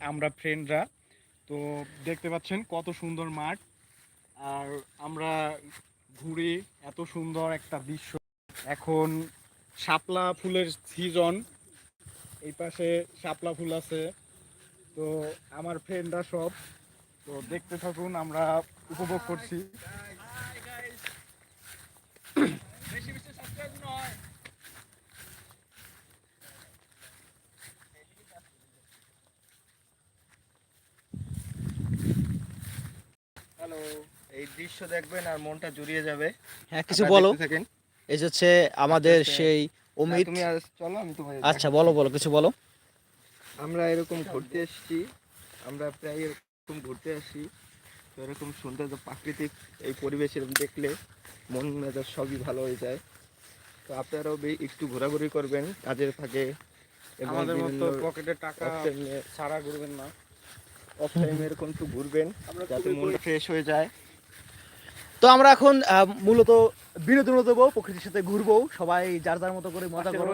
আমরা ফ্রেন্ডরা তো দেখতে পাচ্ছেন কত সুন্দর মাঠ। আর আমরা ঘুরে এত সুন্দর একটা দৃশ্য। এখন শাপলা ফুলের সিজন এই পাশে শাপলা ফুল আছে। তো আমার ফ্রেন্ডরা সব। তো দেখতে থাকুন, আমরা উপভোগ করছি। হ্যালো এই দৃশ্য দেখবেন আর মনটা জুড়িয়ে যাবে। হ্যাঁ কিছু বলো। থাকেন। এই হচ্ছে আমাদের আচ্ছা, সেই অমিত তুমি চলো আমি আচ্ছা বলো বলো কিছু বলো। আমরা এরকম ঘুরতে এসেছি। আমরা প্রায় এরকম ঘুরতে আসি। তো এরকম সৌন্দর্য প্রাকৃতিক এই পরিবেশ এরকম দেখলে মন মেজাজ সবই ভালো হয়ে যায়। তো আপনারাও একটু ঘোরাঘুরি করবেন কাজের ফাঁকে আমাদের মতো পকেটে টাকা ছাড়া ঘুরবেন না। Off টাইম এরকম একটু ঘুরবেন যাতে মন ফ্রেশ হয়ে যায়। তো আমরা এখন মূলত বিনোদন দেবো প্রকৃতির সাথে ঘুরবো সবাই যার যার মতো করে মজা করব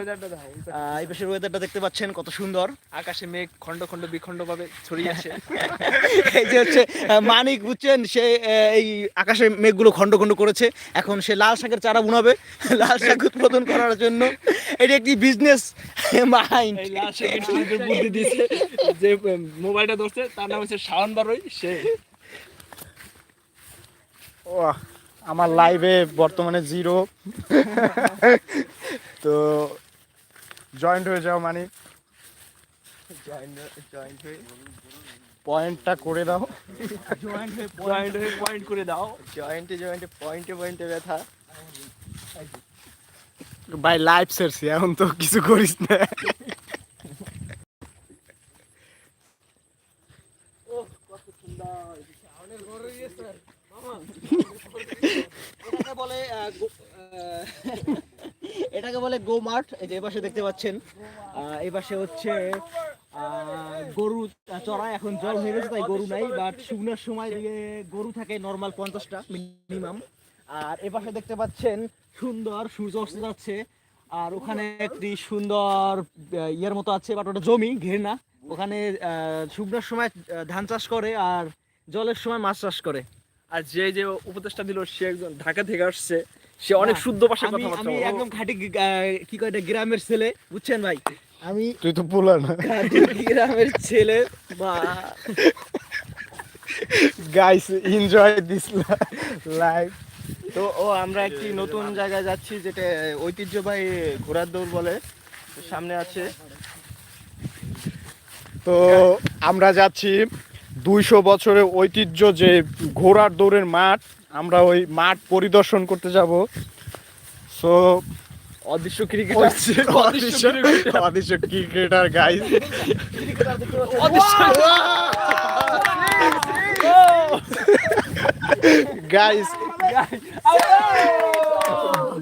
এই পাশের ওয়েদারটা দেখতে পাচ্ছেন কত সুন্দর। আকাশে মেঘ খণ্ড খণ্ড বিখণ্ড ভাবে ছড়িয়ে আছে। এই যে হচ্ছে মানিক বুঝছেন সে এই আকাশে মেঘগুলো খণ্ড খণ্ড করেছে। এখন সে লাল শাকের চারা বুনাবে লাল শাক উৎপাদন করার জন্য। এটি একটি বিজনেস মাইন্ড লাস্ট সেকেন্ড বুদ্ধি দিছে যে মোবাইলটা ধরছে তার নাম হচ্ছে শাওন বারোই সে। ও আমার লাইভে বর্তমানে জিরো তো জয়েন্ট হয়ে যাও মানে। জয়েন্ট জয়েন্ট হয়ে পয়েন্টটা করে দাও পয়েন্ট হয়ে পয়েন্ট করে দাও। জয়েন্টে জয়েন্টে পয়েন্টে পয়েন্টে ব্যথা। ভাই লাইভ সেরছি এখন তো কিছু করিস না। এটাকে বলে এটাকে বলে গো মার্ট এই যে এপাশে দেখতে পাচ্ছেন। এই পাশে হচ্ছে গরু চড়ায়, এখন জল হয়ে গেছে, তাই গরু নাই বাট শুকনোর সময় গরু থাকে নর্মাল পঞ্চাশটা মিনিমাম আর এ পাশে দেখতে পাচ্ছেন, সুন্দর সূর্য অস্ত যাচ্ছে, আর ওখানে একটি সুন্দর ইয়ের মতো আছে বাট ওটা জমি, ঘেরনা। ওখানে শুকনোর সময় ধান চাষ করে, আর জলের সময় মাছ চাষ করে। আর যে যে উপদেশটা দিল সে একজন ঢাকা থেকে আসছে। সে অনেক শুদ্ধ ভাষায় আমি কথাবার্তা আমি একদম খাঁটি কি কয় এটা গ্রামের ছেলে বুঝছেন ভাই? আমি তুই তো পুলা না। খাঁটি গ্রামের ছেলে বা গাইস এনজয় দিস লাইফ তো ও আমরা একটি নতুন জায়গায় যাচ্ছি যেটা ঐতিহ্যবাহী ঘোড়ার দৌড় বলে। সামনে আছে। তো আমরা যাচ্ছি দুইশো বছরের ঐতিহ্য যে ঘোড়ার দৌড়ের মাঠ আমরা ওই মাঠ পরিদর্শন করতে যাব। সো অদৃশ্য ক্রিকেট অদৃশ্য ক্রিকেটার। গাইস গাইস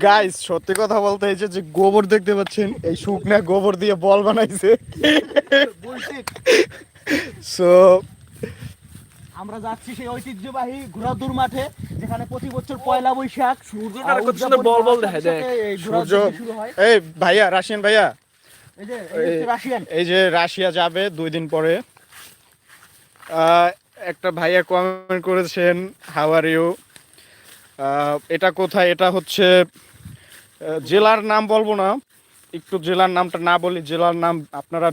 গাইস সত্যি কথা বলতে এই যে যে গোবর দেখতে পাচ্ছেন এই শুকনা গোবর দিয়ে বল বানাইছে। সো আমরা যাচ্ছি সেই ঐতিহ্যবাহী ঘোড়াদুর মাঠে যেখানে প্রতি বছর পয়লা বৈশাখ সূর্যটার কত সুন্দর বল বল দেখা যায়। সূর্য এই ভাইয়া রাশিয়ান ভাইয়া। এই যে রাশিয়ান। এই যে রাশিয়া যাবে দুই দিন পরে। আহ, একটা ভাইয়া কমেন্ট করেছেন হাউ আর ইউ এটা কোথায়? এটা হচ্ছে জেলার নাম বলব না। একটু জেলার নামটা না বলি জেলার নাম আপনারা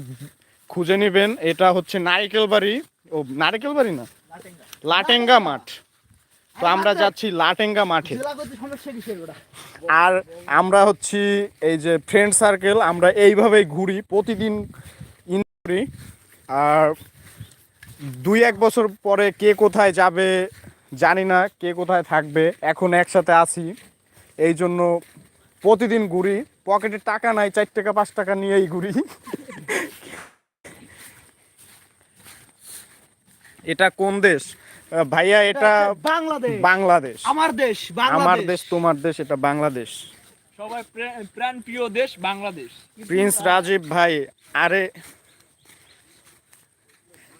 খুঁজে নেবেন। এটা হচ্ছে নারিকেল বাড়ি। ও নারিকেল বাড়ি না? লাটেঙ্গা মাঠ। তো আমরা যাচ্ছি লাটেঙ্গা মাঠে। আর আমরা হচ্ছি এই যে ফ্রেন্ড সার্কেল আমরা এইভাবেই ঘুরি প্রতিদিন ইন করি। আর দুই এক বছর পরে কে কোথায় যাবে জানি না কে কোথায় থাকবে। এখন একসাথে আছি। এই জন্য প্রতিদিন ঘুরি। পকেটে টাকা নাই চার টাকা পাঁচ টাকা নিয়েই ঘুরি। এটা কোন দেশ? ভাইয়া এটা বাংলাদেশ। বাংলাদেশ। আমার দেশ আমার দেশ তোমার দেশ এটা বাংলাদেশ। সবাই প্রাণ প্রিয় দেশ বাংলাদেশ। প্রিন্স রাজীব ভাই আরে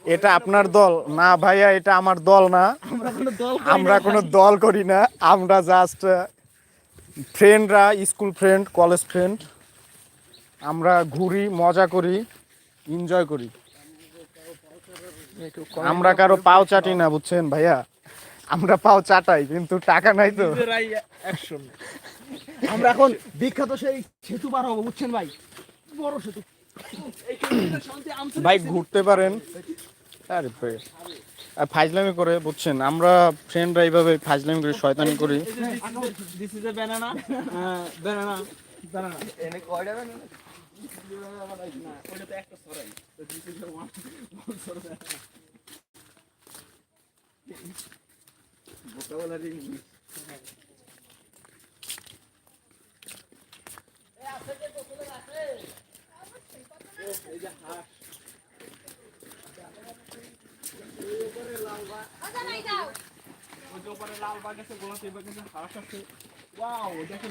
এটা আপনার দল। না ভাইয়া এটা আমার দল না। আমরা কোনো দল করি না। আমরা জাস্ট ফ্রেন্ডরা স্কুল ফ্রেন্ড কলেজ ফ্রেন্ড আমরা ঘুরি মজা করি এনজয় করি। আমরা কারও পাও চাটি না বুঝছেন ভাইয়া? আমরা পাও চাটাই কিন্তু টাকা নাই তো। আমরা এখন বিখ্যাত সেই সেতু পার হব বুঝছেন ভাই? বড় সেতু। ভাই ঘুরতে পারেন। আরে ভাই আর ফাজলামি করে বুঝছেন? আমরা ফ্রেন্ডরা এইভাবে ফাজলামি করে শয়তানি করি। This is a banana banana banana এনে কয়টা বানানো? ওটা তো একটা সরাই তো this is a one vocabulary English. ওই যে ওপারে লাল বাগ আছে গোলাপি বাগ আছে হাঁস আছে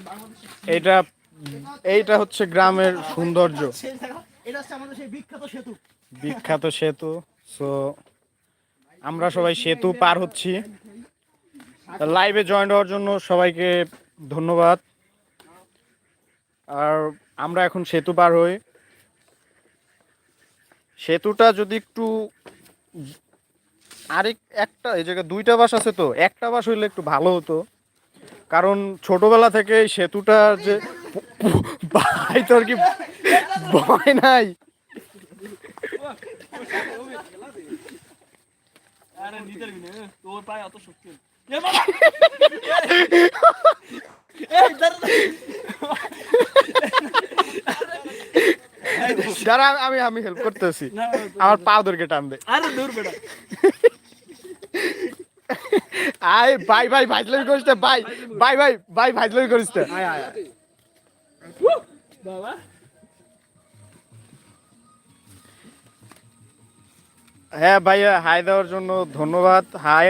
বাংলাদেশে এইটা এইটা হচ্ছে গ্রামের সৌন্দর্য। এটা হচ্ছে আমাদের সেই বিখ্যাত সেতু। বিখ্যাত সেতু সো আমরা সবাই সেতু পার হচ্ছি। লাইভে জয়েন হওয়ার জন্য সবাইকে ধন্যবাদ। আর আমরা এখন সেতু পার হই। সেতুটা যদি একটু আরেক একটা, এই জায়গায় দুইটা বাস আছে তো, একটা বাস হইলে একটু ভালো হতো। কারণ ছোটবেলা থেকে সেতুটা যে ভাই তোর কি ভয় নাই? আরে নিতে পারবি না তোর পায়ে অত শক্তি। এ বাবা দাঁড়া আমি আমি হেল্প করতেছি। আমার পা ধরকে টান দে আরে দূর বেটা আয় ভাই ভাই ভাইজলামি করিস না, ভাই। ভাই ভাই ভাই ভাইজলামি করিস না। বাবা। হ্যাঁ ভাইয়া, হাই দেওয়ার জন্য ধন্যবাদ। হাই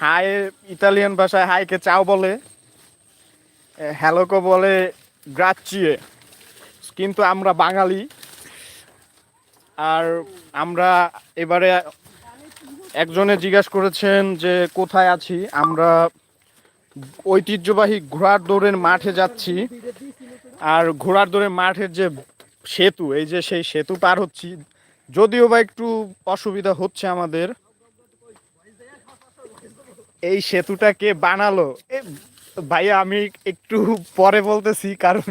হাই ইতালিয়ান ভাষায় হাইকে চাও বলে। হ্যালোকে বলে গ্রাচিয়ে কিন্তু আমরা বাঙালি। আর আমরা এবারে একজনে জিজ্ঞাসা করেছেন যে, কোথায় আছি? আমরা ঐতিহ্যবাহী ঘোড়ার দৌড়ের মাঠে যাচ্ছি। আর ঘোড়ার দৌড়ের মাঠের যে সেতু, এই যে সেই সেতু পার হচ্ছি। যদিও বা একটু অসুবিধা হচ্ছে আমাদের, এই সেতুটা কে বানালো ভাইয়া, আমি একটু পরে বলতেছি, কারণ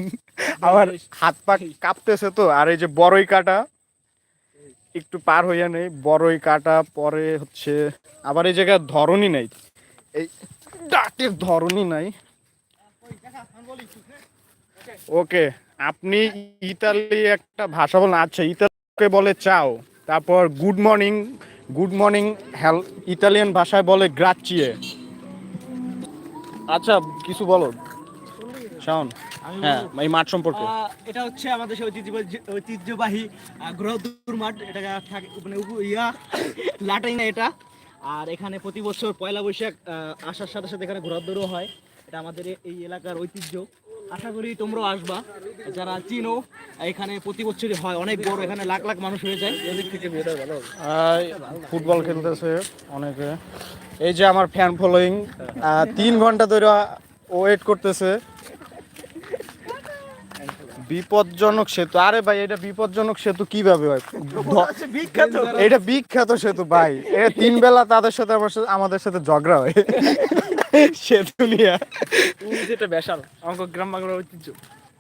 আমার হাত পা কাঁপতেছে তো, আর এই যে বড়ই কাটা, একটু পার হইয়া নেই। বড়ই কাটা, পরে হচ্ছে, আবার এই জায়গায় ধরনই নাই। এই ডাটের ধরনই নাই। ওকে, আপনি ইতালি একটা ভাষা বলেন। আচ্ছা ইতালিকে বলে চাও? তারপর গুড মর্নিং গুড মর্নিং হেল ইতালিয়ান ভাষায় বলে গ্রাচিয়ে আচ্ছা কিছু বলো। শাওন হ্যাঁ এই মাঠ সম্পর্কে। এটা হচ্ছে আমাদের ঐতিহ্যবাহী গ্রহদূর মাঠ। এটা থাকে মানে ইয়া লাটাই না এটা। আর এখানে প্রতি বছর পয়লা বৈশাখ আসার সাথে সাথে এখানে ঘোরাদৌড়ও হয়। এটা আমাদের এই এলাকার ঐতিহ্য। আশা করি তোমরাও আসবা। যারা চিনো এখানে প্রতি বছরই হয় অনেক বড় এখানে লাখ লাখ মানুষ হয়ে যায়। এদিক থেকে ভালো ফুটবল খেলতেছে অনেকে। এই যে আমার ফ্যান ফলোয়িং তিন ঘণ্টা ধরে ওয়েট করতেছে। বিপজ্জনক সেতু। আরে ভাই এটা বিপজ্জনক সেতু কীভাবে হয়? বিখ্যাত। এটা বিখ্যাত সেতু ভাই। এটা তিন বেলা তাদের সাথে আমার সাথে আমাদের সাথে ঝগড়া হয়। তুমি যেটা বেশাল আমাকে গ্রাম বাংলার ঐতিহ্য।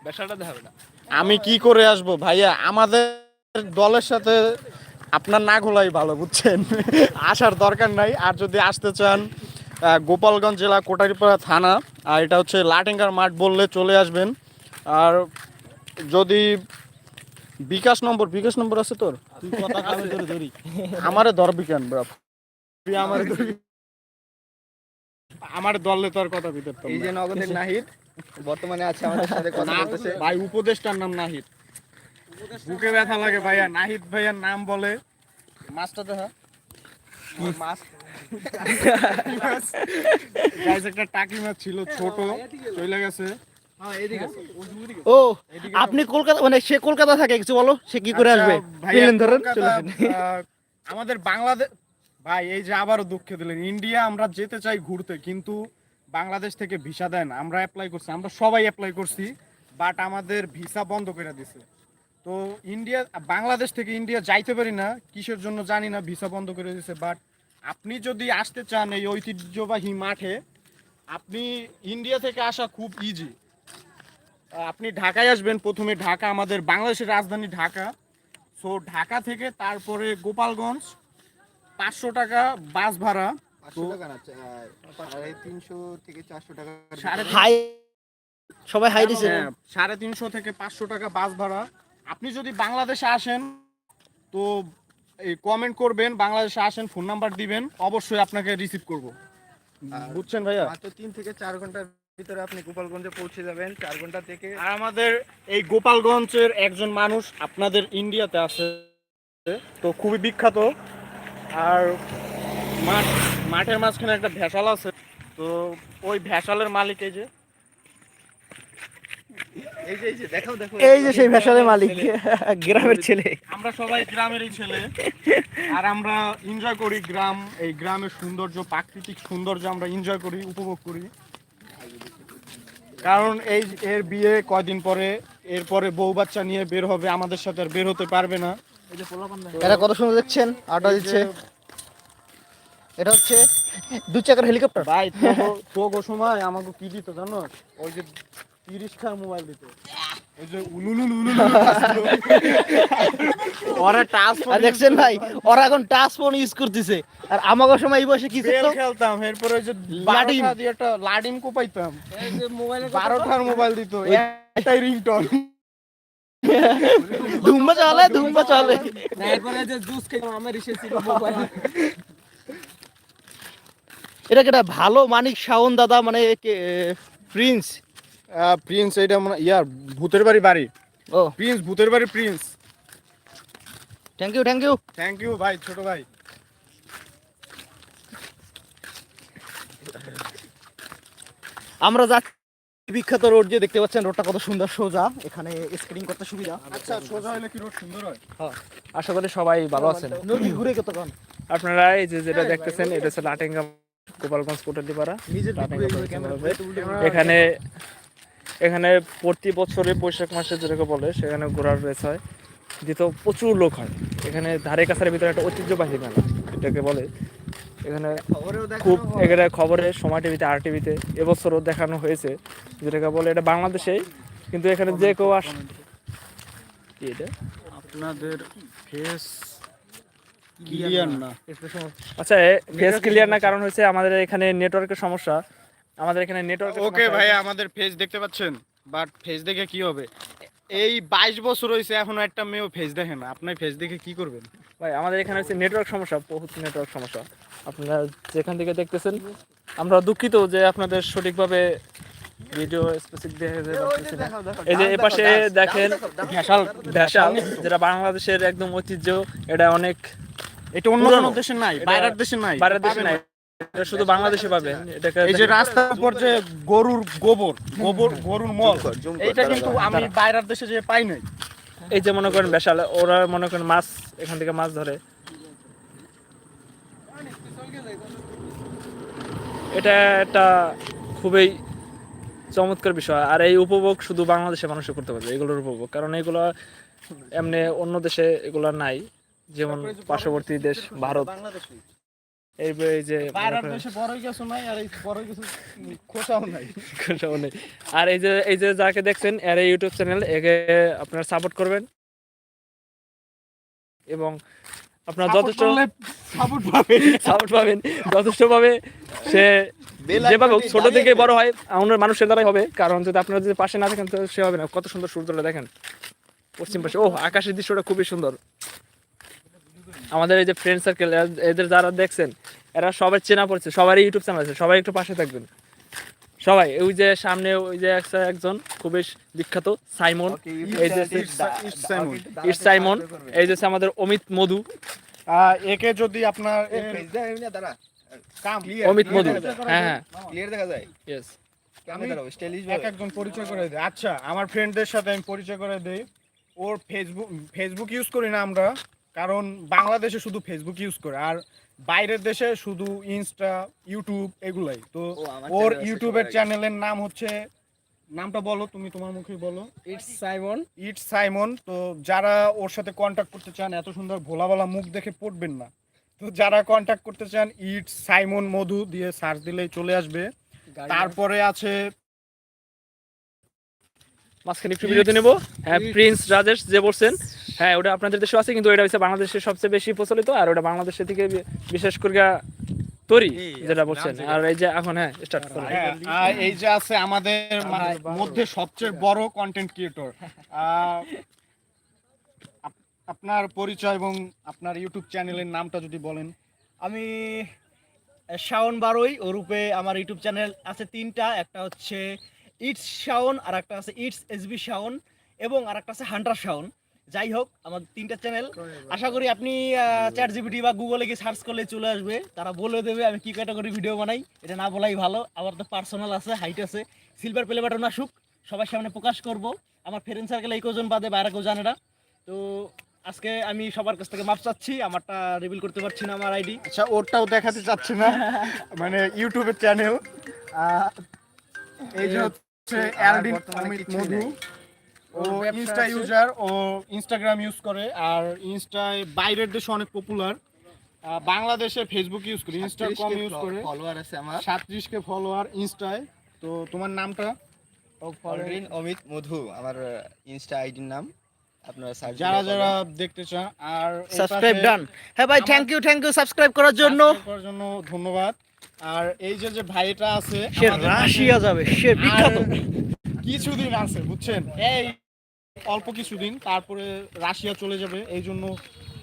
বেশালটা দেখাবে না। আমি কি করে আসব ভাইয়া? আমাদের দলের সাথে আপনার না ঘোলাই ভালো বুঝছেন? আসার দরকার নাই। আর যদি আসতে চান গোপালগঞ্জ জেলা কোটারিপাড়া থানা আর এটা হচ্ছে লাটেঙ্গার মাঠ বললে চলে আসবেন। আর যদি বিকাশ নম্বর বিকাশ নম্বর আছে তোর? তুই কথা ধরি আমারে ধরবি কেন ব্রাপ তুই আমারে ধরবি। আমার দলে তোর কথা ভিতর এই যে নগদের নাহিদ বর্তমানে আছে আমাদের সাথে কথা বলতেছে। ভাই উপদেষ্টার নাম নাহিদ। বুকে ব্যথা লাগে ভাইয়া নাহিদ ভাইয়ার নাম বলে। মাছটা দেখা। মাছ। গাইস একটা টাকি মাছ ছিল ছোট। চলে গেছে। ও আপনি কলকাতা মানে সে কলকাতা থাকে কিছু বলো? সে কি করে আসবে? আচ্ছা, ভাইয়া, ধরেন আমাদের বাংলাদেশ ভাই, এই যে আবারও দুঃখে দিলেন। ইন্ডিয়া, আমরা যেতে চাই ঘুরতে, কিন্তু বাংলাদেশ থেকে ভিসা দেন। আমরা অ্যাপ্লাই করছি, আমরা সবাই অ্যাপ্লাই করছি বাট আমাদের ভিসা বন্ধ করে দিছে। তো ইন্ডিয়া, বাংলাদেশ থেকে ইন্ডিয়া যাইতে পারি না, কিসের জন্য জানি না, ভিসা বন্ধ করে দিছে বাট আপনি যদি আসতে চান এই ঐতিহ্যবাহী মাঠে, আপনি ইন্ডিয়া থেকে আসা খুব ইজি আপনি ঢাকায় আসবেন, প্রথমে ঢাকা, আমাদের বাংলাদেশের রাজধানী ঢাকা। সো ঢাকা থেকে তারপরে গোপালগঞ্জ পাঁচশো টাকা বাস ভাড়া। সবাই হাই দিছে। হ্যাঁ, সাড়ে তিনশো থেকে পাঁচশো টাকা বাস ভাড়া। আপনি যদি বাংলাদেশে আসেন তো এই কমেন্ট করবেন বাংলাদেশে আসেন ফোন নাম্বার দিবেন অবশ্যই আপনাকে রিসিভ করব। বুঝছেন ভাইয়া? মাত্র তিন থেকে চার ঘণ্টার ভিতরে আপনি গোপালগঞ্জে পৌঁছে যাবেন চার ঘণ্টা থেকে। আর আমাদের এই গোপালগঞ্জের একজন মানুষ আপনাদের ইন্ডিয়াতে আছে তো খুবই বিখ্যাত। আর মাঠ মাঠের মাঝখানে একটা ভেসাল আছে। তো ওই ভেসালের মালিক এই যে। এই যে এই যে দেখাও দেখো এই যে সেই ভেসালের মালিক। গ্রামের ছেলে। আমরা সবাই গ্রামেরই ছেলে। আর আমরা এনজয় করি গ্রাম এই গ্রামের সৌন্দর্য প্রাকৃতিক সৌন্দর্য আমরা এনজয় করি উপভোগ করি। কারণ এই এর বিয়ে কয়দিন পরে এরপরে বউ বাচ্চা নিয়ে বের হবে আমাদের সাথে আর বের হতে পারবে না। এরা কত সুন্দর দেখছেন? আটা দিচ্ছে। এটা হচ্ছে দু চাকার হেলিকপ্টার। ভাই তো- সময় আমাকে কি দিত জানো? ওই যে তিরিশ খার মোবাইল দিত। ওই যে উলুলুল উলুলুল ওরা টাচ আর দেখছেন ভাই ওরা এখন টাচ ফোন ইউজ করতেছে। আর আমাকে সময় এই বয়সে কি বেল খেলতাম এরপরে যে লাডিম। লাডিম দিয়ে একটা লাডিম কোপাইতাম। বারোটার মোবাইল দিত একটাই রিংটন ধুম্বা চলে ধুম্বা চলে। এরপরে যে জুস খেয়ে আমার এসেছি মোবাইল এটা কেটা ভালো মানিক শাওন দাদা মানে প্রিন্স প্রিন্স এটা মানে ইয়ার ভূতের বাড়ি বাড়ি। ও। প্রিন্স ভূতের বাড়ি prince thank you thank you thank you ভাই ছোট ভাই। আমরা যাচ্ছি বিখ্যাত রোড যে দেখতে পাচ্ছেন রোডটা কত সুন্দর সোজা। এখানে স্কেটিং করতে সুবিধা। আচ্ছা সোজা হলে কি রোড সুন্দর হয়? আশা করি সবাই ভালো আছেন। নদী ঘুরে কতক্ষণ? আপনারা এই যে যেটা দেখতেছেন এটা হচ্ছে লাটেঙ্গা গোপালগঞ্জ কোটালিপাড়া। এখানে এখানে প্রতি বছরে বৈশাখ মাসে যেটাকে বলে সেখানে ঘোড়ার রেস হয় যেহেতু প্রচুর লোক হয়। এখানে ধারে কাছারের ভিতরে একটা ঐতিহ্যবাহী মেলা এটাকে বলে। এখানে খুব এখানে খবরে সময় টিভিতে আর টিভিতে এবছরও দেখানো হয়েছে যেটাকে বলে এটা বাংলাদেশেই কিন্তু এখানে যে কেউ আস কি এটা? আপনাদের ফেস ক্লিয়ার না। আচ্ছা ফেস ক্লিয়ার না কারণ হচ্ছে আমাদের এখানে নেটওয়ার্কের সমস্যা। আমাদের এখানে নেটওয়ার্ক ওকে ভাই আমাদের ফেস দেখতে পাচ্ছেন? বাট ফেস দেখে কি হবে? এই বাইশ বছর হয়েছে এখনও একটা মেয়েও ফেস দেখে না। আপনি ফেস দেখে কি করবেন? ভাই আমাদের এখানে হচ্ছে নেটওয়ার্ক সমস্যা বহুত নেটওয়ার্ক সমস্যা। আপনারা যেখান থেকে দেখতেছেন আমরা দুঃখিত যে আপনাদের সঠিকভাবে ভিডিও স্পেসিফিক দেখে যেতে না। এই যে এপাশে দেখেন ভেসাল ভেসাল যেটা বাংলাদেশের একদম ঐতিহ্য এটা অনেক এটা অন্য। দেশে নাই বাইরের দেশে নাই বাইরের দেশে নাই। এটা শুধু বাংলাদেশে পাবেন এটাকে এই যে রাস্তার উপর যে গরুর গোবর গোবর গরুর মল এইটা কিন্তু আমি বাইরের দেশে যে পাই নাই। এই যে মনে করেন ভেসাল ওরা মনে করেন মাছ এখান থেকে মাছ ধরে। এটা একটা খুবই চমৎকার বিষয় আর এই উপভোগ শুধু বাংলাদেশের মানুষে করতে পারবে এগুলোর উপভোগ। কারণ এগুলো এমনি অন্য দেশে এগুলো নাই যেমন পার্শ্ববর্তী দেশ ভারত। এই যে আর এই যে এই যে যাকে দেখছেন এর ইউটিউব চ্যানেল একে আপনারা সাপোর্ট করবেন। এবং আপনারা যথেষ্ট সাপোর্ট পাবে। সাপোর্ট পাবেন যথেষ্ট ভাবে সে যেভাবে ছোট থেকে বড় হয় আমাদের মানুষের দ্বারাই হবে। কারণ যদি আপনারা যদি পাশে না থাকেন তো সে হবে না। কত সুন্দর সূর্যটা দেখেন। পশ্চিম পাশে। ও আকাশের দৃশ্যটা খুবই সুন্দর। আমাদের এই যে ফ্রেন্ড সার্কেল এদের যারা দেখছেন এরা সবাই চেনা পড়ছে সবারই ইউটিউব চ্যানেল আছে সবাই একটু পাশে থাকবেন। সবাই ওই যে সামনে ওই যে একটা একজন খুবই বিখ্যাত সাইমন এই যে. ইটস সাইমন এই যে আমাদের অমিত মধু। আহ, একে যদি আপনার দাঁড়া। কাম অমিত মধু। হ্যাঁ হ্যাঁ। ক্লিয়ার দেখা যায়? ইয়েস এক একজন পরিচয় করে দেয় আচ্ছা আমার ফ্রেন্ডদের সাথে আমি পরিচয় করে দেই। ওর ফেসবুক ফেসবুক ইউজ করি না আমরা। কারণ বাংলাদেশে শুধু ফেসবুক ইউজ করে আর বাইরের দেশে শুধু ইনস্টা ইউটিউব এগুলাই। তো ওর ইউটিউবের চ্যানেলের নাম হচ্ছে নামটা বলো তুমি তোমার মুখে বলো। ইটস সাইমন ইট সাইমন তো যারা ওর সাথে কন্ট্যাক্ট করতে চান এত সুন্দর ভোলা ভোলা মুখ দেখে পড়বেন না। তো যারা কন্ট্যাক্ট করতে চান ইট সাইমন মধু দিয়ে সার্চ দিলেই চলে আসবে। তারপরে আছে মাঝখানে একটু বিরতি নেব। হ্যাঁ প্রিন্স রাজেশ যে বলছেন হ্যাঁ ওটা আপনাদের দেশে আছে কিন্তু এটা হচ্ছে বাংলাদেশের সবচেয়ে বেশি প্রচলিত আর ওটা বাংলাদেশের থেকে বিশেষ করে তৈরি যেটা বলছেন। আর এই যে এখন হ্যাঁ স্টার্ট করুন। হ্যাঁ, আর এই যে আছে আমাদের মধ্যে সবচেয়ে বড় কন্টেন্ট ক্রিয়েটর আপনার পরিচয় এবং আপনার ইউটিউব চ্যানেলের নামটা যদি বলেন। আমি শাওন বারোই ও রূপে আমার ইউটিউব চ্যানেল আছে তিনটা একটা হচ্ছে ইটস শাওন আর একটা আছে ইটস এসবি শাওন এবং আর একটা আছে হান্টার শাওন যাই হোক আমার তিনটা চ্যানেল আশা করি আপনি চ্যাট জিপিটি বা গুগলে গিয়ে সার্চ করলে চলে আসবে। তারা বলে দেবে আমি কি ক্যাটাগরি ভিডিও বানাই এটা না বলাই ভালো। আমার তো পার্সোনাল আছে হাইট আছে। সিলভার প্লে বাটন আসুক সবার সামনে প্রকাশ করব। আমার ফ্রেন্ড সার্কেল এই কজন বাদে বাইরে কেউ জানে না। তো আজকে আমি সবার কাছ থেকে মাপ চাচ্ছি আমারটা রিভিল করতে পারছি না আমার আইডি আচ্ছা ওরটাও দেখাতে চাচ্ছে না। মানে ইউটিউবের চ্যানেল এই যে হচ্ছে অ্যালডিন মধু। ও ইনস্টা ইউজার ও ইনস্টাগ্রাম ইউজ করে আর ইনস্টায় বাইরের দেশে অনেক পপুলার বাংলাদেশে ফেসবুক ইউজ করে ইনস্টা কম ইউজ করে। ফলোয়ার আছে আমার। সাতত্রিশ কে ফলোয়ার ইনস্টায় তো তোমার নামটা? অমিত মধু আমার ইনস্টা আইডির নাম। আপনারা যারা যারা দেখতে চান আর সাবস্ক্রাইব ডান হ্যাঁ ভাই thank you thank you subscribe করার জন্য। করার জন্য ধন্যবাদ। আর এই যে যে ভাইটা আছে সে রাশিয়া যাবে সে বিখ্যাত। কিছুদিন আছে বুঝছেন? এই। অল্প কিছুদিন তারপরে রাশিয়া চলে যাবে এই জন্য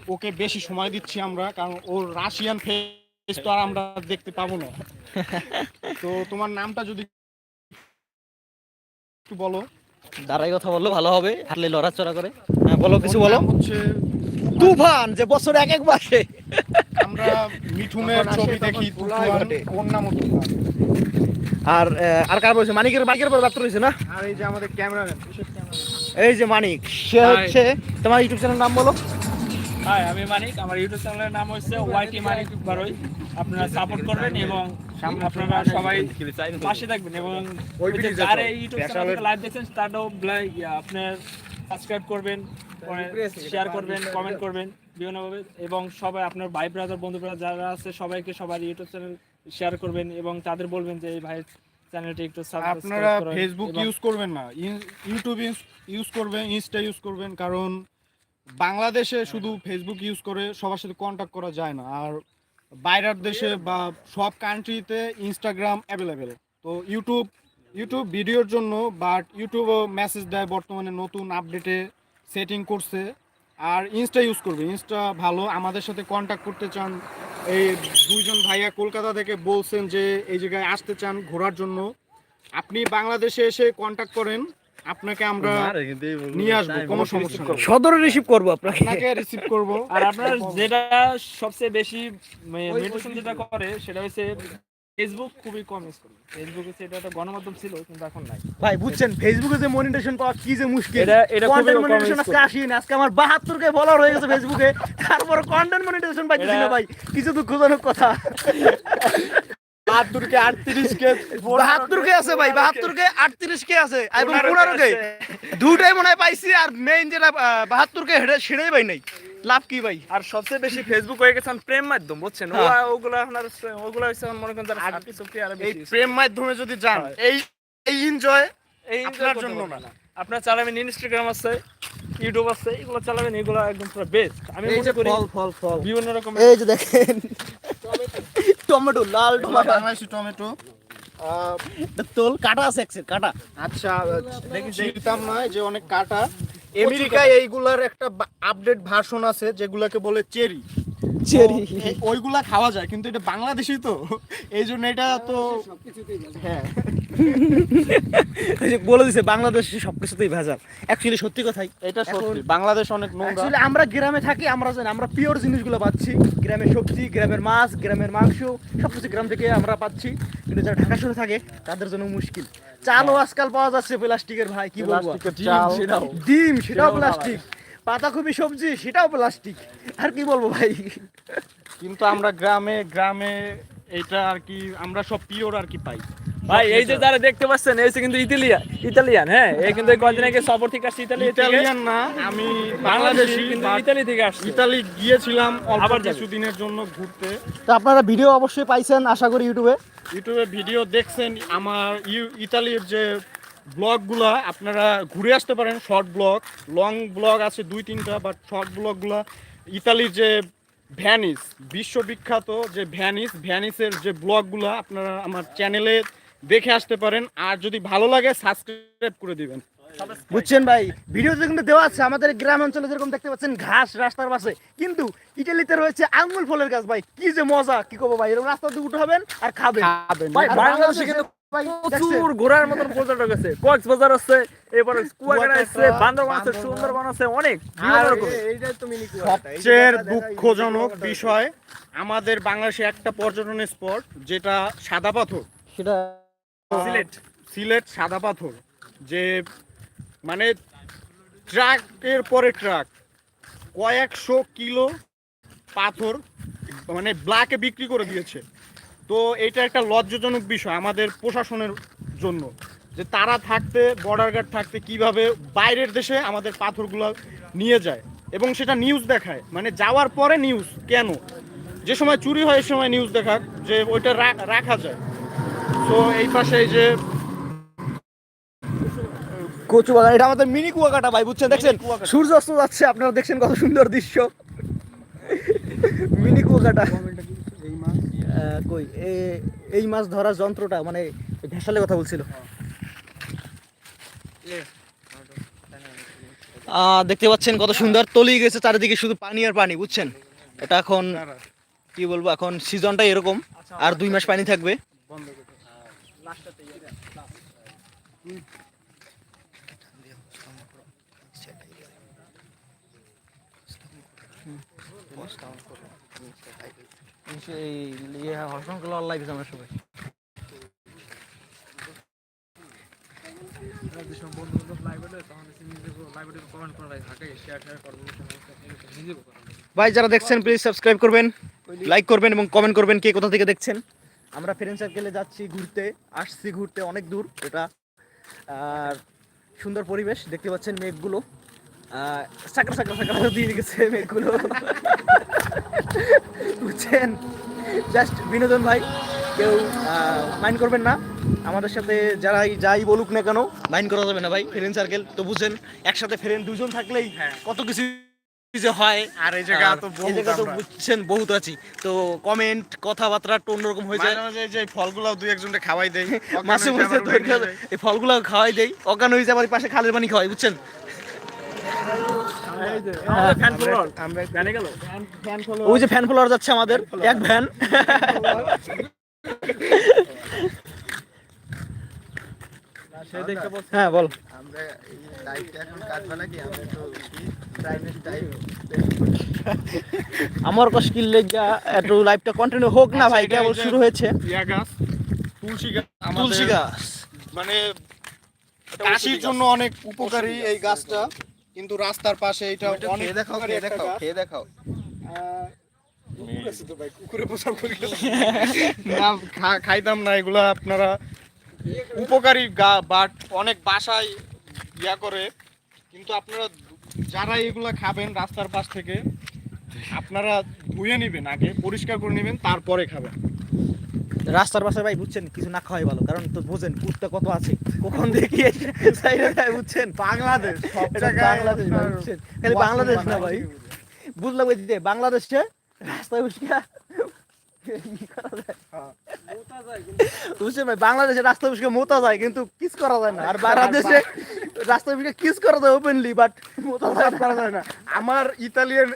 ওকে বেশি সময় দিচ্ছি আমরা কারণ ওর রাশিয়ান ফেস তো আর আমরা দেখতে পাবো না। তো তোমার নামটা যদি একটু বলো। দাঁড়াই কথা বলল ভালো হবে হারলে লড়াচড়া করে। হ্যাঁ বলো কিছু বলো। হচ্ছে তুফান যে বছর এক এক মাসে। আমরা মিঠুনের ছবি দেখি ওর নামও তুফান। আর আর কার বলছে? মানিকের মানিকের পর বার্তা রয়েছে না? আর এই যে আমাদের ক্যামেরাম্যান এই যে মানিক সে হচ্ছে তোমার ইউটিউব চ্যানেল নাম বলো। হাই আমি মানিক আমার ইউটিউব চ্যানেলের নাম হচ্ছে ওয়াইটি মানিক বারোই। আপনারা সাপোর্ট করবেন এবং আপনারা সবাই পাশে থাকবেন এবং ওই যে যারা এই ইউটিউব চ্যানেল থেকে লাইভ দেখছেন তারও আপনার সাবস্ক্রাইব করবেন শেয়ার করবেন কমেন্ট করবেন। বিভিন্নভাবে এবং সবাই আপনার ভাই ব্রাদার বন্ধু ব্রাদার যারা আছে সবাইকে সবার ইউটিউব চ্যানেল শেয়ার করবেন এবং তাদের বলবেন যে এই ভাইয়ের চ্যানেলটি একটু সাবস্ক্রাইব আপনারা ফেসবুক ইউজ করবেন না ইউটিউব ইউজ করবেন ইনস্টা ইউজ করবেন কারণ বাংলাদেশে শুধু ফেসবুক ইউজ করে সবার সাথে কন্ট্যাক্ট করা যায় না আর বাইরের দেশে বা সব কান্ট্রিতে ইনস্টাগ্রাম অ্যাভেলেবেল তো ইউটিউব ইউটিউব ভিডিওর জন্য বাট ইউটিউবও মেসেজ দেয় বর্তমানে নতুন আপডেটে সেটিং করছে। আর ইনস্টা ইউজ করবে। ইনস্টা ভালো। আমাদের সাথে কন্ট্যাক্ট করতে চান। এই দুইজন ভাইয়া কলকাতা থেকে বলছেন যে এই জায়গায় আসতে চান ঘোরার জন্য। আপনি বাংলাদেশে এসে কন্ট্যাক্ট করেন। আপনাকে আমরা নিয়ে আসব কোনো সমস্যা নেই। সদরে রিসিভ করব আপনাকে। আপনাকে রিসিভ করব। আর আপনার যেটা সবচেয়ে বেশি মেডিটেশন যেটা করে সেটা হচ্ছে ফেসবুক খুবই কম ইউজ করি ফেসবুকে সেটা এটা একটা গণমাধ্যম ছিল কিন্তু এখন নাই। ভাই বুঝছেন ফেসবুকে যে মনিটেশন পাওয়া কি যে মুশকিল। এটা- এটা খুবই কন্টেন্ট কম মনিটেশন আজকে আসেনি আজকে আমার 72 কে ফলোয়ার হয়ে গেছে ফেসবুকে তারপর কন্টেন্ট মনিটেশন পাইতেছি না ভাই কিছু দুঃখজনক কথা। বাহাত্তর কে আটত্রিশ কে 72 কে আছে ভাই 72 কে 38 কে আছে এবং 15 কে দুটাই মনে হয় পাইছি আর মেইন যেটা 72 কে হেডে সেটাই পাই নাই। লাভ কি ভাই? আর সবচেয়ে বেশি ফেসবুক হয়ে গেছে প্রেম মাধ্যম বুঝছেন? হ্যাঁ। ওগুলো ওগুলো হচ্ছে মনে করেন যারা সার্ভিস সক্রিয় আর এই প্রেম মাধ্যমে যদি যান এই এই এনজয় এই আপনার জন্য না। আপনার চালাবেন ইনস্টাগ্রাম আছে ইউটিউব আছে এগুলো চালাবেন এগুলো একদম পুরো বেস্ট আমি মনে করি ফল ফল ফল। বিভিন্ন রকম এই যে দেখেন। টমেটো লাল টমেটো। বাংলাদেশি টমেটো। আহ, তোল কাটা আছে এক্সের কাটা। আচ্ছা দেখি চিনতাম না যে অনেক কাটা। আমেরিকায় এইগুলার একটা আপডেট ভার্সন আছে যেগুলোকে বলে চেরি। চেরি ওইগুলা খাওয়া যায় কিন্তু এটা বাংলাদেশি তো। এই জন্য এটা তো হ্যাঁ। বলে দিছে বাংলাদেশে সবকিছুতেই ভেজাল। অ্যাকচুয়ালি সত্যি কথাই। এটা সত্যি বাংলাদেশ অনেক নোংরা। আমরা গ্রামে থাকি আমরা জানি আমরা পিওর জিনিসগুলো পাচ্ছি। গ্রামের সবজি গ্রামের মাছ গ্রামের মাংস সবকিছু গ্রাম থেকে আমরা পাচ্ছি। কিন্তু যারা ঢাকা শহরে থাকে তাদের জন্য মুশকিল। চালও আজকাল পাওয়া যাচ্ছে প্লাস্টিকের ভাই কি বলব? ডিম সেটাও প্লাস্টিক। পাতাকপি সবজি সেটাও প্লাস্টিক আর কি বলব ভাই? কিন্তু আমরা গ্রামে গ্রামে এটা আর কি আমরা সব পিওর আর কি পাই। ভাই এই যে যারা দেখতে পাচ্ছেন এই কিন্তু ইতালিয়ান ইতালিয়ান হ্যাঁ? এই কিন্তু এই কয়দিন আগে সফর থেকে আসছে ইতালি থেকে। ইতালিয়ান না আমি বাংলাদেশি কিন্তু ইতালি থেকে আসছে। ইতালি গিয়েছিলাম অল্প। কিছুদিনের জন্য ঘুরতে। তো আপনারা ভিডিও অবশ্যই পাইছেন আশা করি ইউটিউবে ইউটিউবে ভিডিও দেখছেন আমার ইতালির যে ব্লগগুলা আপনারা ঘুরে আসতে পারেন শর্ট ব্লগ। লং ব্লগ আছে দুই তিনটা বাট শর্ট ব্লগগুলা ইতালির যে ভ্যানিস বিশ্ববিখ্যাত যে ভ্যানিস ভ্যানিসের যে ব্লগগুলা আপনারা আমার চ্যানেলে দেখে আসতে পারেন। আর যদি ভালো লাগে সাবস্ক্রাইব করে দিবেন। বুঝছেন ভাই ভিডিওতে কিন্তু দেওয়া আছে আমাদের গ্রাম অঞ্চলে যেরকম দেখতে পাচ্ছেন ঘাস রাস্তার পাশে। কিন্তু ইটালিতে রয়েছে আঙ্গুল ফলের গাছ ভাই কি যে মজা কি করব ভাই? এরকম রাস্তা দিয়ে উঠে হবেন আর খাবেন। ভাই বাংলাদেশে কিন্তু? প্রচুর ঘোরার মতন পর্যটক আছে। কক্সবাজার আছে এরপরে কুয়াকাটা আছে বান্দরবান আছে সুন্দরবন আছে অনেক মিনি সবচেয়ে দুঃখজনক বিষয় আমাদের বাংলাদেশে একটা পর্যটন স্পট যেটা সাদা পাথর। সেটা সিলেট। সিলেট সাদা পাথর যে মানে ট্রাকের পরে ট্রাক কয়েকশো কিলো পাথর মানে ব্ল্যাকে বিক্রি করে দিয়েছে। তো এটা একটা লজ্জাজনক বিষয় আমাদের প্রশাসনের জন্য যে তারা থাকতে বর্ডার গার্ড থাকতে কীভাবে বাইরের দেশে আমাদের পাথরগুলো নিয়ে যায় এবং সেটা নিউজ দেখায়। মানে যাওয়ার পরে নিউজ কেন? যে সময় চুরি হয় সে সময় নিউজ দেখাক যে ওইটা রাখা যায়। তো এই পাশে এই যে কচু বাগান এটা আমাদের মিনি কুয়াকাটা ভাই বুঝছেন? দেখছেন? কুয়াকাটা। সূর্য অস্ত যাচ্ছে আপনারা দেখছেন কত সুন্দর দৃশ্য। মিনি কুয়াকাটা। কই? এই মাছ ধরার যন্ত্রটা মানে ভেসালের কথা বলছিল। দেখতে পাচ্ছেন কত সুন্দর তলিয়ে গেছে, চারিদিকে শুধু পানি আর পানি, বুঝছেন? এটা এখন কি বলব, এখন সিজনটা এরকম, আর দুই মাস পানি থাকবে। ইয়ে হর্ষণগুলো অনলাইন আমার সবাই। ভাই যারা দেখছেন প্লিজ সাবস্ক্রাইব করবেন লাইক করবেন এবং কমেন্ট করবেন কে কোথা থেকে দেখছেন। আমরা ফ্রেন্ড সার্কেলে যাচ্ছি ঘুরতে আসছি ঘুরতে অনেক দূর এটা আর সুন্দর পরিবেশ দেখতে পাচ্ছেন মেঘগুলো। সাকরা সাকরা সাকরা দিয়ে গেছে মেঘগুলো বুঝছেন? জাস্ট বিনোদন ভাই কেউ মাইন্ড করবেন না। আমাদের সাথে যারাই যাই বলুক না কেন মাইন্ড করা যাবে না ভাই ফ্রেন্ড সার্কেল তো বুঝছেন একসাথে ফ্রেন্ড দুজন থাকলেই কত কিছু যে হয়। আর এই জায়গা তো এই জায়গা তো বুঝছেন বহুত আছি। তো কমেন্ট কথাবার্তা একটু অন্যরকম হয়ে যায়। মাঝে মাঝে যে ফলগুলো দুই একজনকে খাওয়াই দেয়। মাসে মাসে দরকার এই ফলগুলো খাওয়াই দেই অজ্ঞান হয়ে যায় যাবার পাশে খালের পানি খাওয়াই বুঝছেন? ওই যে ফ্যান ফলোয়ার যাচ্ছে আমাদের এক ভ্যান হ্যাঁ বল। আমরা এই লাইভটা এখন কাটবো নাকি? আমরা তো প্রাইভেট টাইপ আমার কষ্ট কি লেগা একটু লাইভটা কন্টিনিউ হোক না ভাই কেবল শুরু হয়েছে। ইয়া তুলসী গাছ মানে কাশির জন্য অনেক উপকারী এই গাছটা। কিন্তু রাস্তার পাশে এটা অনেক দেখাও খেয়ে দেখাও। খেয়ে দেখাও। না খাইতাম না এগুলা আপনারা উপকারী গা বাট অনেক বাসায় ইয়া করে কিন্তু আপনারা যারা এগুলা খাবেন রাস্তার পাশ থেকে আপনারা ধুয়ে নেবেন আগে পরিষ্কার করে নেবেন তারপরে খাবেন রাস্তার পাশে ভাই বুঝছেন কিছু না খাওয়াই ভালো কারণ তো বুঝেন কুত্তা কত আছে কখন দেখি বুঝছেন? বাংলাদেশ বাংলাদেশ ভাই বুঝছেন? খালি বাংলাদেশ না ভাই। বুঝলাম ওই যে বাংলাদেশে রাস্তায় বসে বাংলাদেশে রাস্তা মোতা যায় কিন্তু কিস করা যায় না। আর বাংলাদেশে রাস্তা বসে কিস করা যায় ওপেনলি বাট মোতা করা যায় না। আমার ইতালিয়ান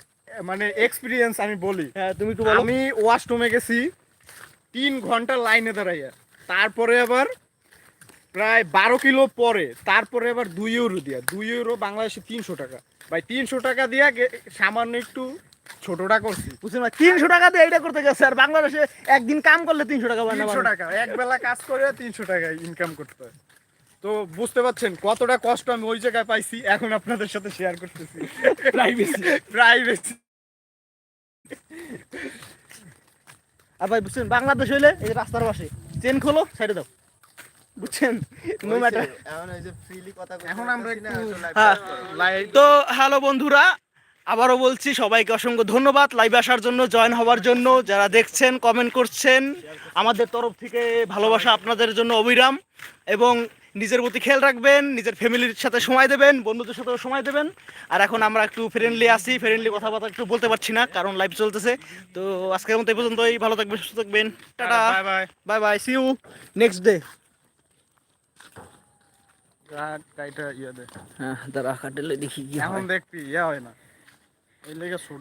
মানে এক্সপিরিয়েন্স আমি বলি। হ্যাঁ তুমি একটু বলো। আমি ওয়াশরুমে গেছি তিন ঘণ্টা লাইনে দাঁড়াইয়া। তারপরে আবার প্রায় বারো কিলো পরে তারপরে আবার দুই ইউরো দিয়া। দুই ইউরো বাংলাদেশে তিনশো টাকা। ভাই তিনশো টাকা দিয়া সামান্য একটু ছোটটা করছি। বুঝছেন তিনশো টাকা দিয়ে এইটা করতে গেছে। আর বাংলাদেশে একদিন কাম করলে তিনশো টাকা তিনশো টাকা এক বেলা কাজ করে তিনশো টাকা ইনকাম করতে হয়। তো বুঝতে পারছেন কতটা কষ্ট আমি ওই জায়গায় পাইছি এখন আপনাদের সাথে শেয়ার করতেছি। প্রাইভেসি প্রাইভেসি আর ভাই বুঝছেন বাংলাদেশ হইলে এই রাস্তার পাশে চেন খোলো সাইডে দাও। বুঝছেন? নো ম্যাটার এখন আমরা হ্যাঁ। তো হ্যালো বন্ধুরা আবারও বলছি সবাইকে অসংখ্য ধন্যবাদ লাইভে আসার জন্য জয়েন হওয়ার জন্য। যারা দেখছেন কমেন্ট করছেন আমাদের তরফ থেকে ভালোবাসা আপনাদের জন্য অবিরাম। এবং নিজের প্রতি খেয়াল রাখবেন নিজের ফ্যামিলির সাথে সময় দেবেন বন্ধুদের সাথেও সময় দেবেন। আর এখন আমরা একটু ফ্রেন্ডলি আছি ফ্রেন্ডলি কথাবার্তা একটু বলতে পারছি না কারণ লাইভ চলতেছে। তো আজকের মতো এই পর্যন্তই ভালো থাকবেন সুস্থ থাকবেন। Tata. Bye bye bye bye see you next day ইয়ে হ্যাঁ দাঁড়া কাটেলে দেখি কি এখন দেখবি ইয়ে হয় না। এই লেগে ছোট